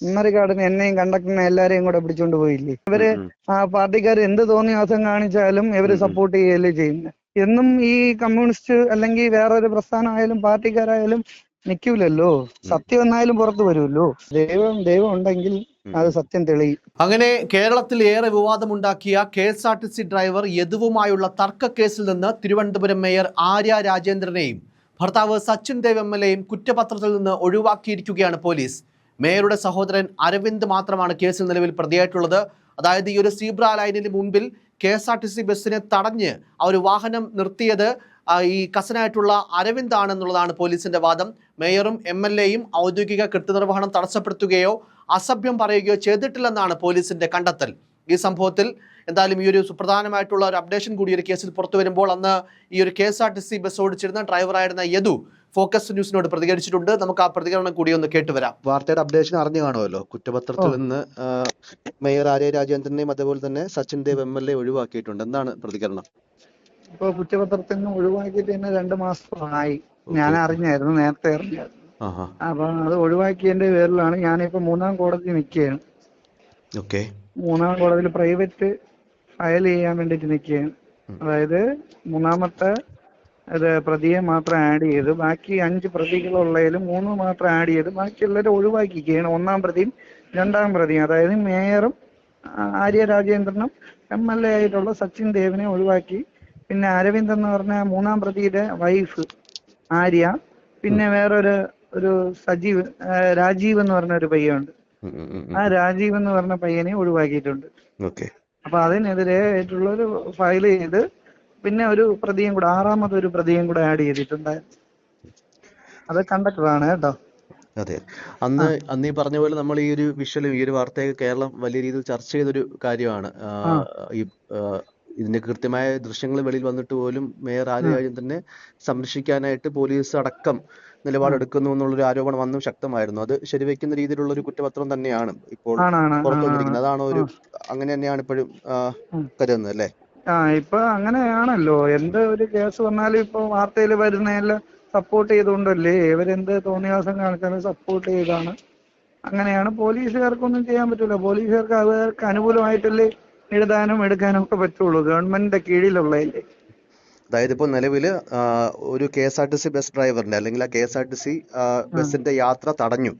Memory കാർഡിന് എന്നെയും കണ്ടക്ടറിനെ എല്ലാരെയും കൂടെ പിടിച്ചോണ്ട് പോയില്ലേ? ഇവർ. ആ പാർട്ടിക്കാർ എന്ത് തോന്നിയാസം കാണിച്ചാലും ഇവർ. സപ്പോർട്ട് ചെയ്യല്ലേ ചെയ്യുന്നത് എന്നും ഈ കമ്മ്യൂണിസ്റ്റ് അല്ലെങ്കിൽ വേറൊരു പ്രസ്ഥാനമായാലും പാർട്ടിക്കാരായാലും നിൽക്കൂലല്ലോ സത്യം എന്നായാലും പുറത്തു വരുമല്ലോ ദൈവം ദൈവം ഉണ്ടെങ്കിൽ അത് സത്യം തെളിയും. അങ്ങനെ കേരളത്തിൽ ഏറെ വിവാദമുണ്ടാക്കിയ K S R T C driver യദുവുമായുള്ള തർക്ക കേസിൽ നിന്ന് തിരുവനന്തപുരം മേയർ ആര്യ രാജേന്ദ്രനെയും ഭർത്താവ് സച്ചിൻ ദേവ് എം എൽ എയും കുറ്റപത്രത്തിൽ നിന്ന് ഒഴിവാക്കിയിരിക്കുകയാണ് പോലീസ്. മേയറുടെ സഹോദരൻ അരവിന്ദ് മാത്രമാണ് കേസിൽ നിലവിൽ പ്രതിയായിട്ടുള്ളത്. അതായത് ഈ ഒരു സീബ്ര ലൈനിന് മുമ്പിൽ K S R T C ബസ്സിനെ തടഞ്ഞ് ആ ഒരു വാഹനം നിർത്തിയത് ഈ കസനായിട്ടുള്ള അരവിന്ദ് ആണെന്നുള്ളതാണ് പോലീസിന്റെ വാദം. മേയറും എം എൽ എയും ഔദ്യോഗിക കൃത്യനിർവഹണം തടസ്സപ്പെടുത്തുകയോ അസഭ്യം പറയുകയോ ചെയ്തിട്ടില്ലെന്നാണ് പോലീസിന്റെ കണ്ടെത്തൽ. ഈ സംഭവത്തിൽ എന്തായാലും ഈ ഒരു സുപ്രധാനമായിട്ടുള്ള ഒരു അപ്ഡേഷൻ കൂടി ഒരു കേസിൽ പുറത്തു വരുമ്പോൾ അന്ന് ഈ ഒരു K S R T C bus ഓടിച്ചിരുന്ന ഡ്രൈവറായിരുന്ന യദു ഫോക്കസ് ന്യൂസിനോട് പ്രതികരിച്ചിട്ടുണ്ട്. നമുക്ക് ആ പ്രതികരണം കൂടി ഒന്ന് കേട്ടുവരാം വാർത്തയുടെ അപ്ഡേഷൻ അറിഞ്ഞു കാണുമല്ലോ? കുറ്റപത്രത്തിൽ നിന്ന് മേയർ ആര്യ രാജേന്ദ്രനെയും അതേപോലെ തന്നെ Sachin Dev M L A ഒഴിവാക്കിയിട്ടുണ്ട്. എന്താണ് പ്രതികരണം? ഇപ്പൊ കുറ്റപത്രത്തിൽ നിന്ന് ഒഴിവാക്കിയിട്ട് തന്നെ രണ്ട് മാസമായി. ഞാൻ അറിഞ്ഞായിരുന്നു നേരത്തെ അറിഞ്ഞായിരുന്നു. അപ്പൊ അത് ഒഴിവാക്കിയതിന്റെ പേരിലാണ് ഞാനിപ്പോ മൂന്നാം കോടതി നിൽക്കുകയാണ്. ഓക്കെ. മൂന്നാം കോടതിയിൽ പ്രൈവറ്റ് ഫയൽ ചെയ്യാൻ വേണ്ടിയിട്ട് നിൽക്കുകയാണ്. അതായത് മൂന്നാമത്തെ ഇത് പ്രതിയെ മാത്രം ആഡ് ചെയ്ത്. ബാക്കി അഞ്ച് പ്രതികളുള്ളതിൽ മൂന്ന് മാത്രം ആഡ് ചെയ്ത്. ബാക്കിയുള്ളവരെ ഒഴിവാക്കിക്കുകയാണ് ഒന്നാം പ്രതിയും രണ്ടാം പ്രതിയും. അതായത് മേയറും ആര്യ രാജേന്ദ്രനും എം എൽ എ ആയിട്ടുള്ള സച്ചിൻ ദേവിനെ ഒഴിവാക്കി. പിന്നെ അരവിന്ദ് എന്ന് പറഞ്ഞ മൂന്നാം പ്രതിയുടെ വൈഫ് ആര്യ. പിന്നെ വേറൊരു ഒരു സജീവ് രാജീവ് എന്ന് പറഞ്ഞ ഒരു പയ്യനുണ്ട്. ആ രാജീവ് എന്ന് പറഞ്ഞ പയ്യനെ ഒഴിവാക്കിയിട്ടുണ്ട്. ഓക്കെ. അപ്പൊ അതിനെതിരെ ആയിട്ടുള്ള ഒരു ഫയൽ ചെയ്ത് പിന്നെ ഒരു പ്രതിയും കൂടെ ആറാമത് ഒരു പ്രതിയും കൂടെ ആഡ് ചെയ്തിട്ടുണ്ട്. അത് കണ്ടക്ടറാണ് കേട്ടോ. അതെ. അന്ന് അന്ന് ഈ പറഞ്ഞ പോലെ നമ്മൾ ഈ ഒരു വിഷ്വലും ഈ ഒരു വാർത്തയൊക്കെ കേരളം വലിയ രീതിയിൽ ചർച്ച ചെയ്തൊരു കാര്യമാണ്. ഈ ഇതിന്റെ കൃത്യമായ ദൃശ്യങ്ങൾ വെളിയിൽ വന്നിട്ട് പോലും മേയർ ആര്യ തന്നെ സംരക്ഷിക്കാനായിട്ട് പോലീസ് അടക്കം നിലപാടെടുക്കുന്നു എന്നുള്ളൊരു ആരോപണം അന്നും ശക്തമായിരുന്നു. അത് ശരിവെക്കുന്ന രീതിയിലുള്ള ഒരു കുറ്റപത്രം തന്നെയാണ് ഇപ്പോൾ പുറത്തു വന്നിരിക്കുന്നത് അതാണോ ഒരു അങ്ങനെ തന്നെയാണ് ഇപ്പോഴും കരുതുന്നത് അല്ലേ? ആ ഇപ്പൊ അങ്ങനെയാണല്ലോ. എന്ത് ഒരു കേസ് വന്നാലും ഇപ്പൊ വാർത്തയിൽ വരുന്നതെല്ലാം സപ്പോർട്ട് ചെയ്തുകൊണ്ടല്ലേ? ഇവരെന്ത് തോന്നിയാസം കാണിച്ചാലും സപ്പോർട്ട് ചെയ്താണ്. അങ്ങനെയാണ് പോലീസുകാർക്കൊന്നും ചെയ്യാൻ പറ്റൂല. പോലീസുകാർക്ക് അവർക്ക് അനുകൂലമായിട്ടല്ലേ എഴുതാനും എടുക്കാനും ഒക്കെ പറ്റുള്ളൂ. ഗവൺമെന്റിന്റെ കീഴിലുള്ളതല്ലേ. അതായത് ഇപ്പോൾ നിലവിൽ ഒരു K S R T C bus ഡ്രൈവറിന്റെ അല്ലെങ്കിൽ ആ K S R T C ബസിന്റെ യാത്ര തടഞ്ഞു.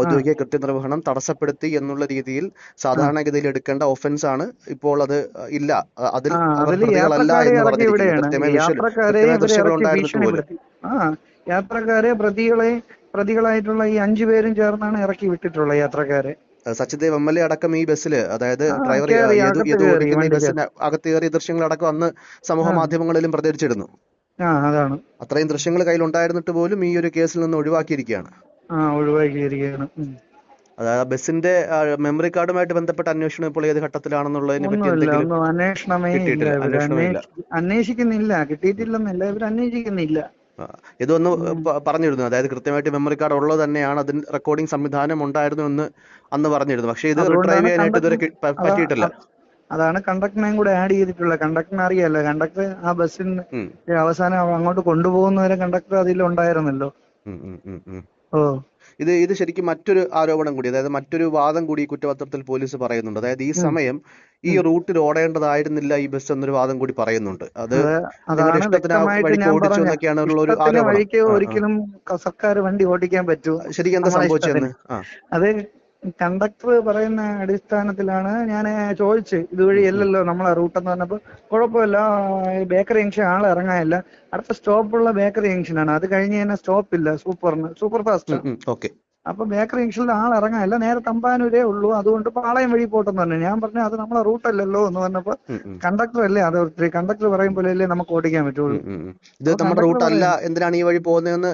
ഔദ്യോഗിക കൃത്യനിർവഹണം തടസ്സപ്പെടുത്തി എന്നുള്ള രീതിയിൽ സാധാരണഗതിയിൽ എടുക്കേണ്ട ഒഫൻസ് ആണ്. ഇപ്പോൾ അത് ഇല്ല. അതിൽ പ്രതികളല്ല യാത്രക്കാരെ എന്ന് പറഞ്ഞിരിക്കുന്നു. യാത്രക്കാരെ പ്രതികളെ പ്രതികളായിട്ടുള്ള ഈ അഞ്ചു പേരും ചേർന്നാണ് ഇറക്കി വിട്ടിട്ടുള്ള യാത്രക്കാരെ. സച്ചിദേവ് എം എൽ എ അടക്കം ഈ ബസ്സിൽ അതായത് ഡ്രൈവർ കേറി, ഓടിക്കുന്ന ഈ ബസ്സിന്റെ ബസ്സിന് അകത്ത് കയറിയ ദൃശ്യങ്ങളടക്കം അന്ന് സമൂഹ മാധ്യമങ്ങളിലും പ്രചരിച്ചിരുന്നു. അത്രയും ദൃശ്യങ്ങൾ കയ്യിൽ ഉണ്ടായിരുന്നിട്ട് പോലും ഈ ഒരു കേസിൽ നിന്ന് ഒഴിവാക്കിയിരിക്കുകയാണ്. ഒഴിവാക്കിയിരിക്കുകയാണ്. അതായത് ബസ്സിന്റെ മെമ്മറി കാർഡുമായിട്ട് ബന്ധപ്പെട്ട അന്വേഷണം ഇപ്പോൾ ഏത് ഘട്ടത്തിലാണെന്നുള്ളതിനെ പറ്റി അന്വേഷിക്കുന്നില്ല. കിട്ടിയിട്ടില്ലെന്നല്ല. ഇവർ അന്വേഷിക്കുന്നില്ല. ഇതൊന്ന് പറഞ്ഞിരുന്നു. അതായത് കൃത്യമായിട്ട് മെമ്മറി കാർഡ് ഉള്ളത് തന്നെയാണ് അതിന് റെക്കോർഡിംഗ് സംവിധാനം ഉണ്ടായിരുന്നു എന്ന് അന്ന് പറഞ്ഞിരുന്നു. പക്ഷേ ഇത് റിട്രൈവ് ചെയ്യാനായിട്ട് ഇതുവരെ പറ്റിയിട്ടില്ല. അതാണ് കണ്ടക്ടറിനെയും കൂടെ ആഡ് ചെയ്തിട്ടുള്ള കണ്ടക്ടറിനെ അറിയാലോ കണ്ടക്ടർ ആ ബസ്സിന് അവസാനം അങ്ങോട്ട് കൊണ്ടുപോകുന്നവരെ കണ്ടക്ടർ അതിലുണ്ടായിരുന്നല്ലോ. ഉം, ഉം, ഉം, ഉം. ഓ. ഇത് ഇത് ശരിക്കും മറ്റൊരു ആരോപണം കൂടി അതായത് മറ്റൊരു വാദം കൂടി കുറ്റപത്രത്തിൽ പോലീസ് പറയുന്നുണ്ട്. അതായത് ഈ സമയം ഈ റൂട്ടിൽ ഓടേണ്ടതായിരുന്നില്ല ഈ ബസ് എന്നൊരു വാദം കൂടി പറയുന്നുണ്ട്. അത് വഴിക്ക്. ഒരിക്കലും സർക്കാർ വണ്ടി ഓടിക്കാൻ പറ്റൂ. ശരിക്കും എന്താ സംഭവിച്ചെന്ന് ആ. അത് കണ്ടക്ടർ പറയുന്ന അടിസ്ഥാനത്തിലാണ് ഞാൻ ചോദിച്ചത് ഇതുവഴി അല്ലല്ലോ നമ്മളെ റൂട്ട് എന്ന് പറഞ്ഞപ്പോൾ കുഴപ്പമില്ല. ബേക്കറി ജംഗ്ഷൻ ആൾ ഇറങ്ങാനില്ല. അടുത്ത സ്റ്റോപ്പുള്ള ബേക്കറി ജംഗ്ഷൻ ആണ്. അത് കഴിഞ്ഞ് തന്നെ സ്റ്റോപ്പ് ഇല്ല. സൂപ്പറിന് സൂപ്പർ ഫാസ്റ്റ് ഓക്കെ അപ്പൊ ബേക്കറി ജംഗ്ഷനിൽ ആൾ ഇറങ്ങാനില്ല നേരെ തമ്പാനൂരേ ഉള്ളൂ. അതുകൊണ്ട് പാളയം വഴി പോട്ടെന്ന് പറഞ്ഞു. ഞാൻ പറഞ്ഞു അത് നമ്മളെ റൂട്ടല്ലല്ലോ എന്ന് പറഞ്ഞപ്പോ കണ്ടക്ടർ അല്ലേ അത് കണ്ടക്ടർ പറയും പോലെ അല്ലേ നമുക്ക് ഓടിക്കാൻ പറ്റുള്ളൂ. ഇത് നമ്മുടെ റൂട്ട് അല്ല എന്തിനാണ് ഈ വഴി പോകുന്നതെന്ന്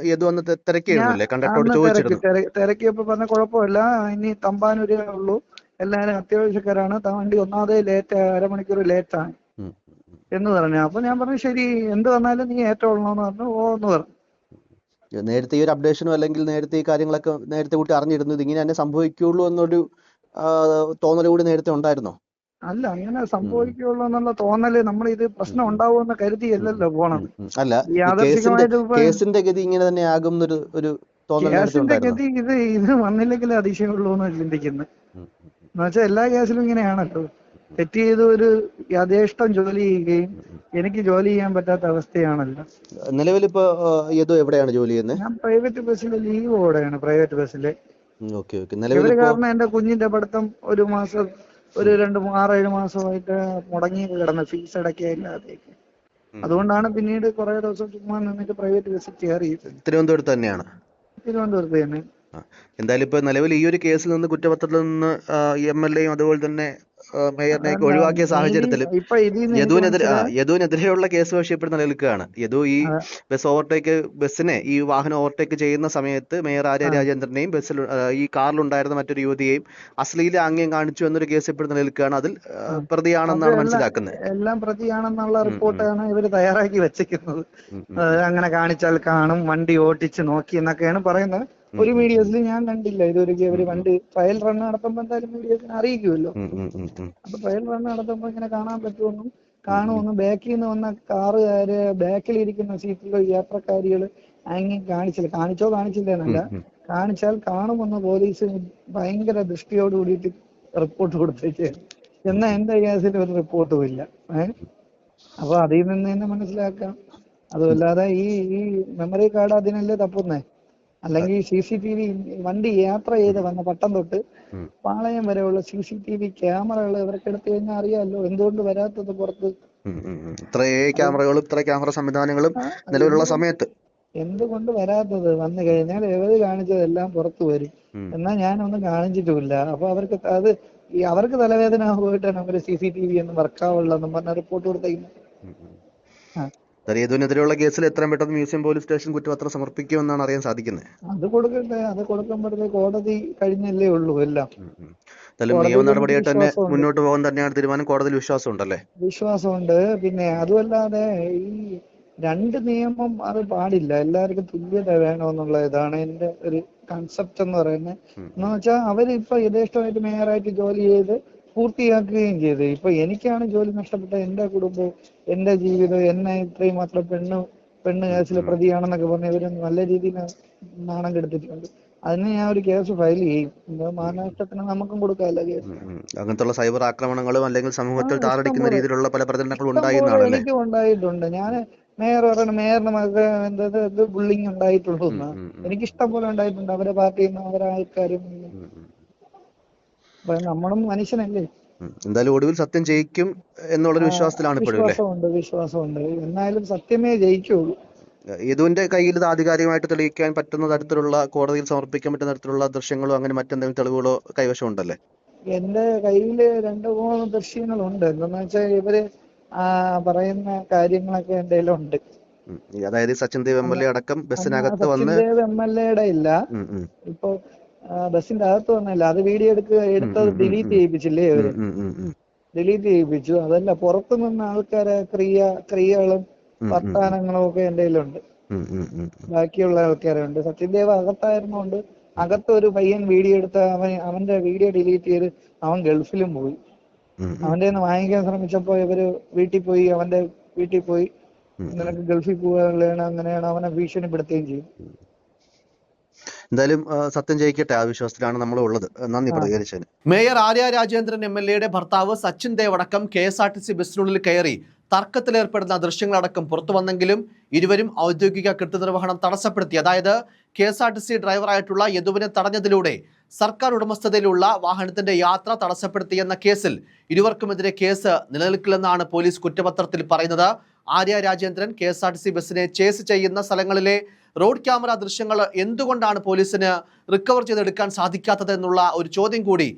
തിരക്കിയിരുന്നില്ലേ കണ്ടക്ടറോട് ചോദിച്ചിരുന്നു. തിര- തിരക്കിയപ്പോ പറഞ്ഞ കുഴപ്പമില്ല. ഇനി തമ്പാനൂരേ ഉള്ളൂ. എല്ലാരും അത്യാവശ്യക്കാരാണ്. വണ്ടി ഒന്നാമതേ ലേറ്റ് അരമണിക്കൂർ ലേറ്റ് ആണ്. എന്ന് പറഞ്ഞു. അപ്പൊ ഞാൻ പറഞ്ഞു ശരി എന്ത് വന്നാലും നീ ഏറ്റോളണമെന്ന് പറഞ്ഞു. ഓ എന്ന് പറഞ്ഞു. നേരത്തെ ഈ ഒരു അപ്ഡേഷനോ അല്ലെങ്കിൽ നേരത്തെ ഈ കാര്യങ്ങളൊക്കെ നേരത്തെ കൂട്ടി അറിഞ്ഞിരുന്നു. ഇങ്ങനെ തന്നെ സംഭവിക്കുള്ളൂ എന്നൊരു തോന്നൽ കൂടി നേരത്തെ ഉണ്ടായിരുന്നോ? അല്ല അങ്ങനെ സംഭവിക്കുള്ളൂ എന്നുള്ള തോന്നൽ നമ്മൾ ഇത് പ്രശ്നം ഉണ്ടാവുമെന്ന് കരുതിയല്ലല്ലോ പോണത്. അല്ല കേസിന്റെ ഗതി ഇങ്ങനെ തന്നെ ആകും എന്നൊരു ഒരു കേസിന്റെ ഗതി ഇത് ഇത് വന്നില്ലെങ്കിൽ അതിശയമുള്ളൂ എന്ന് ചിന്തിക്കുന്നത് എന്നുവെച്ചാൽ എല്ലാ കേസിലും ഇങ്ങനെയാണല്ലോ. തെറ്റ് ചെയ്ത് ഒരു യഥേഷ്ടം ജോലി ചെയ്യുകയും എനിക്ക് ജോലി ചെയ്യാൻ പറ്റാത്ത അവസ്ഥയാണല്ലോ. നിലവിലിപ്പോ എവിടെയാണ് ജോലി ചെയ്യുന്നത് ഞാൻ പ്രൈവറ്റ് ബസ്സിൽ ലീവ് ഓടെയാണ് പ്രൈവറ്റ് ബസ്സിൽ ഇവർ കാരണം എന്റെ കുഞ്ഞിന്റെ പഠിത്തം ഒരു മാസം ഒരു രണ്ട് ആറ് ആറേഴ് മാസമായിട്ട് മുടങ്ങി കിടന്ന് ഫീസ് അടക്കിയില്ലാതെയൊക്കെ അതുകൊണ്ടാണ് പിന്നീട് കുറെ ദിവസം ചുമ്മാ നിന്നിട്ട് പ്രൈവറ്റ് ബസ്സിൽ കയറി തിരുവനന്തപുരത്ത് തന്നെയാണ്. തിരുവനന്തപുരത്ത് തന്നെ. എന്തായാലും ഇപ്പൊ നിലവിൽ ഈ ഒരു കേസിൽ നിന്ന് കുറ്റപത്രത്തിൽ നിന്ന് എം എൽ എയും അതുപോലെ തന്നെ മേയറിനെയൊക്കെ ഒഴിവാക്കിയ സാഹചര്യത്തിൽ യദുവിനെതിരെ യദുവിനെതിരെയുള്ള കേസ് പക്ഷെ ഇപ്പോഴും നിലനിൽക്കുകയാണ് യദു ഈ. ബസ് ഓവർടേക്ക് ബസ്സിനെ ഈ വാഹനം ഓവർടേക്ക് ചെയ്യുന്ന സമയത്ത് മേയർ ആര്യ രാജേന്ദ്രനെയും ബസ്സിൽ ഈ കാറിലുണ്ടായിരുന്ന മറ്റൊരു യുവതിയെയും അശ്ലീല ആംഗ്യം കാണിച്ചു എന്നൊരു കേസ് ഇപ്പോഴും നിലനിൽക്കുകയാണ് അതിൽ പ്രതിയാണെന്നാണ് മനസ്സിലാക്കുന്നത്. എല്ലാം പ്രതിയാണെന്നുള്ള റിപ്പോർട്ടാണ് ഇവർ തയ്യാറാക്കി വെച്ചിരിക്കുന്നത്. അങ്ങനെ കാണിച്ചാൽ കാണും വണ്ടി ഓടിച്ച് നോക്കി എന്നൊക്കെയാണ് പറയുന്നത്. ഒരു മീഡിയസിൽ ഞാൻ കണ്ടില്ല. ഇതൊരു അവർ പണ്ട് ട്രയൽ റൺ നടത്തുമ്പോൾ എന്തായാലും മീഡിയസിനെ അറിയിക്കുമല്ലോ. അപ്പൊ ട്രയൽ റൺ നടത്തുമ്പോൾ ഇങ്ങനെ കാണാൻ പറ്റുമെന്നും കാണുമെന്നും ബാക്കിൽ നിന്ന് വന്ന കാറുകാര് ബാക്കിൽ ഇരിക്കുന്ന സീറ്റിലെ യാത്രക്കാരികൾ അങ്ങനെ കാണിച്ചില്ല. കാണിച്ചോ കാണിച്ചില്ല എന്നല്ല ഉം. കാണിച്ചാൽ കാണുമെന്ന് പോലീസ് ഭയങ്കര ദൃഷ്ടിയോട് കൂടിയിട്ട് റിപ്പോർട്ട് കൊടുത്തേക്ക് എന്നാ എന്റെ കേസിൽ ഒരു റിപ്പോർട്ടും ഇല്ല. ഏഹ് അപ്പൊ അതിൽ നിന്ന് തന്നെ മനസ്സിലാക്കാം. അതുമല്ലാതെ ഈ ഈ മെമ്മറി കാർഡ് അതിനല്ലേ തപ്പുന്നേ? അല്ലെങ്കിൽ സി സി ടി വി വണ്ടി യാത്ര ചെയ്ത് വന്ന പട്ടം തൊട്ട്. പാളയം വരെയുള്ള സി സി ടി വി ക്യാമറകൾ ഇവർക്ക് എടുത്തു കഴിഞ്ഞാൽ അറിയാമല്ലോ എന്തുകൊണ്ട് വരാത്തത് പുറത്ത്. ഇത്രയേ ക്യാമറകളും ഇത്ര ക്യാമറ സംവിധാനങ്ങളും നിലവിലുള്ള സമയത്ത്. എന്തുകൊണ്ട് വരാത്തത്? വന്നു കഴിഞ്ഞാൽ ഇവർ കാണിച്ചതെല്ലാം പുറത്തു വരും. എന്നാ ഞാനൊന്നും കാണിച്ചിട്ടുമില്ല അപ്പൊ അവർക്ക് അത് അവർക്ക് തലവേദന പോയിട്ടാണ് അവർ സി സി ടി വി ഒന്നും വർക്കാവുള്ളതെന്നും പറഞ്ഞ റിപ്പോർട്ട് കൊടുത്തേക്കുന്നത്. യദുവിനെതിരെയുള്ള കേസിൽ എത്രയും പെട്ടെന്ന് മ്യൂസിയം പോലീസ് സ്റ്റേഷൻ കുറ്റപത്രം സമർപ്പിക്കുമെന്നാണ് അറിയാൻ സാധിക്കുന്നത്. അത് കൊടുക്കട്ടെ. അത് കൊടുക്കുമ്പോഴത്തെ കോടതി കഴിഞ്ഞല്ലേ ഉള്ളൂ എല്ലാം. എന്തായാലും നിയമ നടപടിയായിട്ട് തന്നെ. മുന്നോട്ട് പോകാൻ തന്നെയാണ് തീരുമാനം. കോടതിയിൽ വിശ്വാസം ഉണ്ടല്ലേ വിശ്വാസമുണ്ട്. പിന്നെ അതുമല്ലാതെ ഈ രണ്ട് നിയമം അത് പാടില്ല. എല്ലാവർക്കും തുല്യത വേണമെന്നുള്ള ഇതാണ് എന്റെ ഒരു കൺസെപ്റ്റ് എന്ന് പറയുന്നത്. എന്ന് വെച്ചാൽ അവരിപ്പോ യഥേഷ്ടമായിട്ട് മേയറായിട്ട് ജോലി ചെയ്ത് പൂർത്തിയാക്കുകയും ചെയ്തു. ഇപ്പൊ എനിക്കാണ് ജോലി നഷ്ടപ്പെട്ട എന്റെ കുടുംബവും എന്റെ ജീവിതം എന്നെ ഇത്രയും മാത്രം പെണ്ണ് പെണ്ണ് കേസിലെ പ്രതിയാണെന്നൊക്കെ പറഞ്ഞ് ഇവർ നല്ല രീതിയിൽ നാണം കെടുത്തിട്ടുണ്ട്. അതിന് ഞാൻ ഒരു കേസ് ഫയൽ ചെയ്യും. മാനനഷ്ടത്തിന് നമുക്കും കൊടുക്കാമല്ലോ കേസ്. ഉം. സൈബർ ആക്രമണങ്ങളും അല്ലെങ്കിൽ സമൂഹത്തിൽ താറടിക്കുന്ന രീതിയിലുള്ള പല പ്രചരണങ്ങളും ഇഷ്ടംപോലെ എനിക്ക് ഉണ്ടായിട്ടുണ്ട്. ഞാൻ മേയർ പറയണ മേയറിന് എന്തത് ഇത് ബുള്ളിങ് ഉണ്ടായിട്ടുള്ളൂ. എനിക്ക് ഇഷ്ടം പോലെ ഉണ്ടായിട്ടുണ്ട്. അവരെ പാർട്ടിയിൽ നിന്ന് അവരെ ആൾക്കാരും നമ്മളും മനുഷ്യനല്ലേ? എന്തായാലും ഒടുവിൽ സത്യം ജയിക്കും എന്നുള്ളൊരു വിശ്വാസത്തിലാണ് വിശ്വാസമുണ്ട് വിശ്വാസമുണ്ട്. എന്നാലും സത്യമേ ജയിക്കുള്ളൂ. യദുവിന്റെ കയ്യിൽ ഇത് ആധികാരികമായിട്ട് തെളിയിക്കാൻ പറ്റുന്ന തരത്തിലുള്ള കോടതിയിൽ സമർപ്പിക്കാൻ പറ്റുന്ന തരത്തിലുള്ള ദൃശ്യങ്ങളോ അങ്ങനെ മറ്റെന്തെങ്കിലും തെളിവുകളോ കൈവശം ഉണ്ടല്ലേ? എന്റെ കയ്യിൽ രണ്ട് മൂന്ന് ദൃശ്യങ്ങളുണ്ട്. എന്താന്ന് വെച്ചാൽ ഇവർ പറയുന്ന കാര്യങ്ങളൊക്കെ എന്റെ ഉണ്ട്. അതായത് Sachin Dev M L A അടക്കം ബസ്സിനകത്ത് വന്ന് എം എൽ എയുടെ ഇല്ല. ഇപ്പൊ ബസ്സിന്റെ അകത്ത് വന്നല്ല അത് വീഡിയോ എടുക്കുക എടുത്തത് ഡിലീറ്റ്. ചെയ്യിപ്പിച്ചില്ലേ അവർ? ഡിലീറ്റ് ചെയ്യിപ്പിച്ചു. അതല്ല പുറത്തു നിന്ന് ആൾക്കാരെ ക്രിയ ക്രിയകളും വർത്താനങ്ങളും ഒക്കെ എന്റെ കയ്യിലുണ്ട്. ബാക്കിയുള്ള ആൾക്കാരുണ്ട്. സത്യദേവ് അകത്തായിരുന്നോണ്ട് അകത്ത് ഒരു പയ്യൻ വീഡിയോ എടുത്ത അവൻ അവന്റെ വീഡിയോ ഡിലീറ്റ് ചെയ്ത് അവൻ ഗൾഫിലും പോയി. അവന്റെ നിന്ന് വാങ്ങിക്കാൻ ശ്രമിച്ചപ്പോ ഇവർ വീട്ടിൽ പോയി അവന്റെ വീട്ടിൽ പോയി. നിനക്ക് ഗൾഫിൽ പോകാനുള്ളതാണ് അങ്ങനെയാണ് അവനെ ഭീഷണിപ്പെടുത്തുകയും ചെയ്യും എന്തായാലും സത്യം ജയിക്കട്ടെ ആ വിശ്വാസത്തിലാണ് നമ്മൾ ഉള്ളത് നന്ദി പ്രതികരിച്ചതിന്. Mayor Arya Rajendran M L എയുടെ ഭർത്താവ് സച്ചിൻ ദേവ് അടക്കം K S R T C ബസ്സിനുള്ളിൽ കയറി തർക്കത്തിലേർപ്പെടുന്ന ദൃശ്യങ്ങളടക്കം പുറത്തു വന്നെങ്കിലും ഇരുവരും ഔദ്യോഗിക കൃത്യനിർവഹണം തടസ്സപ്പെടുത്തി. അതായത് K S R T C ഡ്രൈവറായിട്ടുള്ള യദുവിനെ തടഞ്ഞതിലൂടെ സർക്കാർ ഉടമസ്ഥതയിലുള്ള വാഹനത്തിന്റെ യാത്ര തടസ്സപ്പെടുത്തിയെന്ന കേസിൽ ഇരുവർക്കുമെതിരെ കേസ് നിലനിൽക്കില്ലെന്നാണ് പോലീസ് കുറ്റപത്രത്തിൽ പറയുന്നത്. Arya Rajendran K S R T C ബസ്സിനെ ചേസ് ചെയ്യുന്ന സ്ഥലങ്ങളിലെ റോഡ് ക്യാമറ ദൃശ്യങ്ങൾ എന്തുകൊണ്ടാണ് പോലീസിന് റിക്കവർ ചെയ്തെടുക്കാൻ സാധിക്കാത്തത് എന്നുള്ള ഒരു ചോദ്യം കൂടി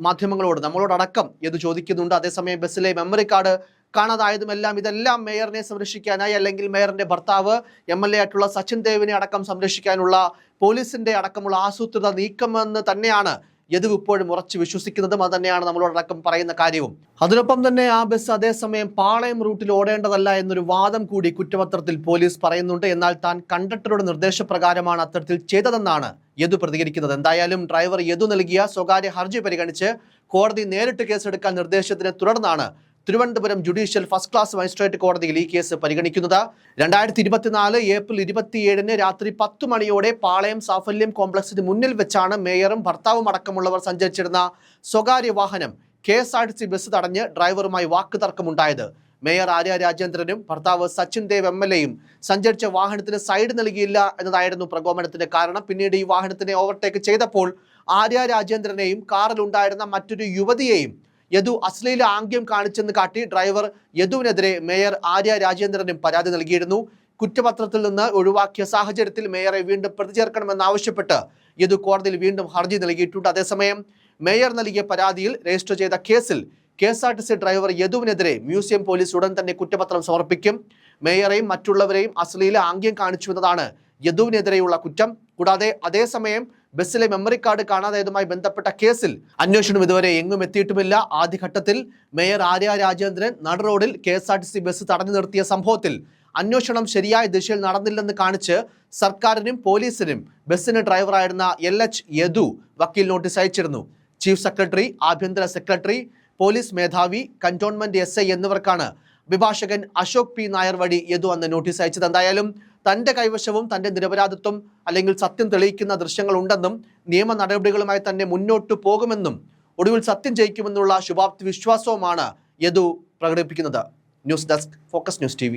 മാധ്യമങ്ങളോട് നമ്മളോടടക്കം ഇത് ചോദിക്കുന്നുണ്ട്. അതേസമയം ബസ്സിലെ മെമ്മറി കാർഡ് കാണാതായതുമെല്ലാം ഇതെല്ലാം മേയറിനെ സംരക്ഷിക്കാനായി അല്ലെങ്കിൽ മേയറിന്റെ ഭർത്താവ് എം എൽ എ ആയിട്ടുള്ള സച്ചിൻ ദേവിനെ അടക്കം സംരക്ഷിക്കാനുള്ള പോലീസിന്റെ അടക്കമുള്ള ആസൂത്രിത നീക്കമെന്ന് തന്നെയാണ് യദു ഇപ്പോഴും ഉറച്ചു വിശ്വസിക്കുന്നതും അത് തന്നെയാണ് നമ്മളോടക്കം പറയുന്ന കാര്യവും. അതിനൊപ്പം തന്നെ ആ ബസ് അതേസമയം പാളയം റൂട്ടിൽ ഓടേണ്ടതല്ല എന്നൊരു വാദം കൂടി കുറ്റപത്രത്തിൽ പോലീസ് പറയുന്നുണ്ട്. എന്നാൽ താൻ കണ്ടക്ടറുടെ നിർദ്ദേശപ്രകാരമാണ് അത്തരത്തിൽ ചെയ്തതെന്നാണ് യദു പ്രതികരിക്കുന്നത്. എന്തായാലും ഡ്രൈവർ യദു നൽകിയ സ്വകാര്യ ഹർജി പരിഗണിച്ച് കോടതി നേരിട്ട് കേസെടുക്കാൻ നിർദ്ദേശത്തിനെ തുടർന്നാണ് Thiruvananthapuram judicial first class magistrate കോടതിയിൽ ഈ കേസ് പരിഗണിക്കുന്നത്. രണ്ടായിരത്തി ഇരുപത്തിനാല് ഏപ്രിൽ ഇരുപത്തിയേഴിന് രാത്രി പത്ത് മണിയോടെ പാളയം സാഫല്യം കോംപ്ലക്സിന് മുന്നിൽ വെച്ചാണ് മേയറും ഭർത്താവും അടക്കമുള്ളവർ സഞ്ചരിച്ചിരുന്ന സ്വകാര്യ വാഹനം K S R T C bus തടഞ്ഞ് ഡ്രൈവറുമായി വാക്കുതർക്കമുണ്ടായത് മേയർ ആര്യ രാജേന്ദ്രനും ഭർത്താവ് സച്ചിൻ ദേവ് എം എൽ എയും സഞ്ചരിച്ച വാഹനത്തിന് സൈഡ് നൽകിയില്ല എന്നതായിരുന്നു പ്രകോപനത്തിന്റെ കാരണം. പിന്നീട് ഈ വാഹനത്തിനെ ഓവർടേക്ക് ചെയ്തപ്പോൾ ആര്യ രാജേന്ദ്രനെയും കാറിലുണ്ടായിരുന്ന മറ്റൊരു യുവതിയെയും യദു അശ്ലീല ആംഗ്യം കാണിച്ചെന്ന് കാട്ടി ഡ്രൈവർ യദുവിനെതിരെ മേയർ ആര്യ രാജേന്ദ്രനും പരാതി നൽകിയിരുന്നു. കുറ്റപത്രത്തിൽ നിന്ന് ഒഴിവാക്കിയ സാഹചര്യത്തിൽ മേയറെ വീണ്ടും പ്രതി ചേർക്കണമെന്നാവശ്യപ്പെട്ട് യദു കോടതിയിൽ വീണ്ടും ഹർജി നൽകിയിട്ടുണ്ട്. അതേസമയം മേയർ നൽകിയ പരാതിയിൽ രജിസ്റ്റർ ചെയ്ത കേസിൽ K S R T C driver യദുവിനെതിരെ museum police ഉടൻ തന്നെ കുറ്റപത്രം സമർപ്പിക്കും. മേയറെയും മറ്റുള്ളവരെയും അശ്ലീല ആംഗ്യം കാണിച്ചു എന്നതാണ് യദുവിനെതിരെയുള്ള കുറ്റം. കൂടാതെ അതേസമയം ബസ്സിലെ മെമ്മറി കാർഡ് കാണാതായതുമായി ബന്ധപ്പെട്ട കേസിൽ അന്വേഷണം ഇതുവരെ എങ്ങും എത്തിയിട്ടുമില്ല. ആദ്യഘട്ടത്തിൽ മേയർ ആര്യ രാജേന്ദ്രൻ നട റോഡിൽ K S R T C bus തടഞ്ഞു നിർത്തിയ സംഭവത്തിൽ അന്വേഷണം ശരിയായ ദിശയിൽ നടന്നില്ലെന്ന് കാണിച്ച് സർക്കാരിനും പോലീസിനും ബസ്സിന് ഡ്രൈവറായിരുന്ന എൽ എച്ച് യദു വക്കീൽ നോട്ടീസ് അയച്ചിരുന്നു. ചീഫ് സെക്രട്ടറി ആഭ്യന്തര സെക്രട്ടറി പോലീസ് മേധാവി കന്റോൺമെന്റ് എസ് എന്നിവർക്കാണ് അഭിഭാഷകൻ അശോക് പി നായർ വഴി യദു അന്ന് നോട്ടീസ് അയച്ചത്. എന്തായാലും തന്റെ കൈവശവും തന്റെ നിരപരാധിത്വം അല്ലെങ്കിൽ സത്യം തെളിയിക്കുന്ന ദൃശ്യങ്ങൾ ഉണ്ടെന്നും നിയമ നടപടികളുമായി തന്നെ മുന്നോട്ടു പോകുമെന്നും ഒടുവിൽ സത്യം ജയിക്കുമെന്നുള്ള ശുഭാപ്തി വിശ്വാസവുമാണ് യദു പ്രകടിപ്പിക്കുന്നത്. News desk focus news T